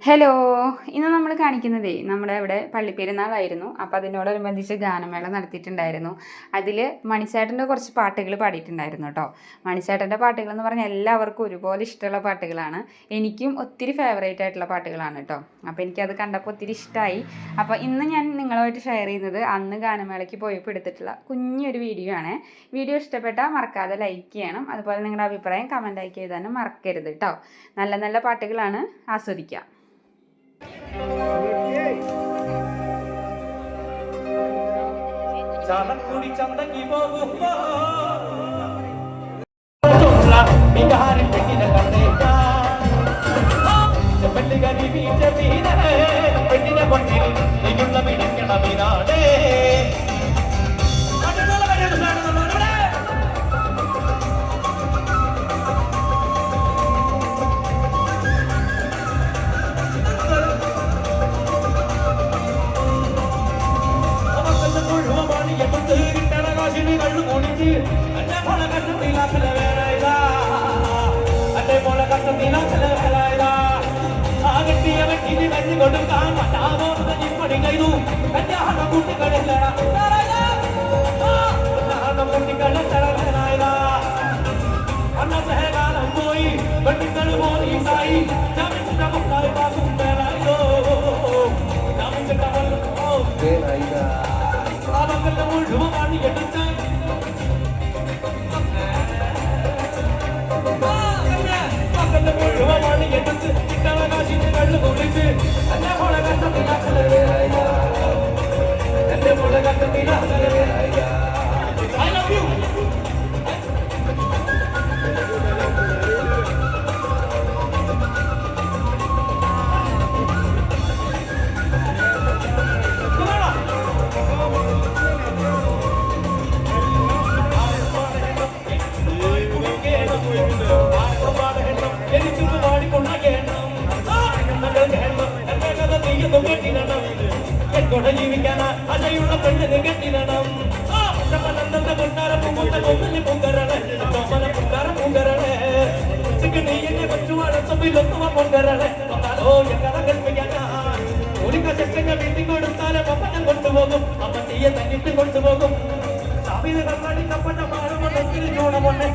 Hello ഇന്ന് നമ്മൾ കാണിക്കുന്നതേ നമ്മുടെ ഇവിടെ പള്ളിപ്പെരുന്നാളായിരുന്നു. അപ്പോൾ അതിനോടനുബന്ധിച്ച് ഗാനമേള നടത്തിയിട്ടുണ്ടായിരുന്നു. അതിൽ മണിച്ചേട്ടന്റെ കുറച്ച് പാട്ടുകൾ പാടിയിട്ടുണ്ടായിരുന്നു കേട്ടോ മണിച്ചേട്ടന്റെ പാട്ടുകൾ എന്ന് പറഞ്ഞാൽ എല്ലാവർക്കും ഒരുപോലെ ഇഷ്ടമുള്ള പാട്ടുകളാണ്. എനിക്കും ഒത്തിരി ഫേവറേറ്റ് ആയിട്ടുള്ള പാട്ടുകളാണ് കേട്ടോ അപ്പോൾ എനിക്കത് കണ്ടപ്പോൾ ഒത്തിരി ഇഷ്ടമായി അപ്പോൾ ഇന്ന് ഞാൻ നിങ്ങളുമായിട്ട് ഷെയർ ചെയ്യുന്നത് അന്ന് ഗാനമേളയ്ക്ക് പോയപ്പോൾ എടുത്തിട്ടുള്ള കുഞ്ഞൊരു വീഡിയോ ആണ്. വീഡിയോ ഇഷ്ടപ്പെട്ടാൽ മറക്കാതെ ലൈക്ക് ചെയ്യണം. അതുപോലെ നിങ്ങളുടെ അഭിപ്രായം കമന്റ് ആക്കി എഴുതാനും മറക്കരുത് കേട്ടോ നല്ല നല്ല പാട്ടുകളാണ് ആസ്വദിക്കുക ചാലക്കുടി ചന്തക്ക് പോകുമ്പോ. ബിഹാരി പെണ്ണിനെ കണ്ടേക്കാം. പെണ്ണുകരി വീഴ്ച വീണേ. പെണ്ണിനെ കൊണ്ടിൽ கஷ்டத்தி அன்னை போல கஷ்டத்தி நான் சில வேலைதா அன்னை போல கஷ்டத்தி நான் சில வேலைதா ஆகட்டி அவட்டி நீ வெட்டி கொடுக்காம நாமோ இப்படி கைது கல்யாணம் கூட்டி கடையிலடா கல்யாணம் கூட்டி கடை தர வேலாயதா அண்ணா சகாலம் போய் வெட்டி தடு போது இசாயி ஜமிச்சு நமக்காய் பார்க்கும் வேலாயோ ஜமிச்சு கமல் வேலாயதா அவங்கள முழுவதும் எடுத்தேன் ജീവിക്കാൻ അജയുള്ള പെണ്ണിന് കെട്ടിടണം. പൊന്നാര പൂങ്കുത്ത കൊമ്മിന് പൊങ്കരണേ. പൊങ്കാര പൂങ്കരണേ. ചിക്കണി എന്നെ കൊച്ചു വളർത്തുമ്പിലൊത്തുവ പൊങ്കരണേ. ഓ എങ്ങനെ കൽപ്പിക്കാനാ? ഒരു കശക്കഞ്ഞ വീട്ടിൽ കൊടുത്താലും അപ്പൻ കൊണ്ടുപോകും. അമ്മ തന്നിട്ട് കൊണ്ടുപോകും. സാബിത് കണ്ണാടി കപ്പറ്റ പാടുമൊന്നെങ്കിൽ ചൂടമൊന്നെ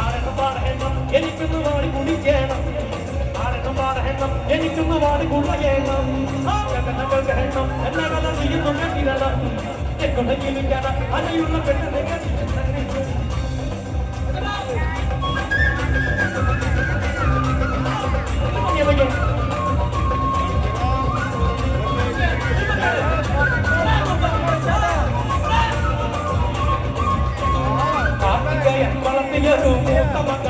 ആരെണ്ണം പാടണം? എനിക്കൊന്ന് പാടി കുടിക്കണം പാടണം എനിക്കൊന്ന് പാടി കുളയണം ചങ്ങനകൾ കേണം എല്ലാ കഥ നീയൊന്നും കെട്ടിടണം എക്കൊണ്ട് ജീവിക്കണം അലയുള്ള കാർത്തികയൻ വളർത്തിയൊരു മൂത്ത മക്കൾ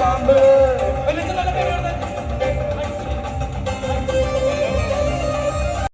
Bombay.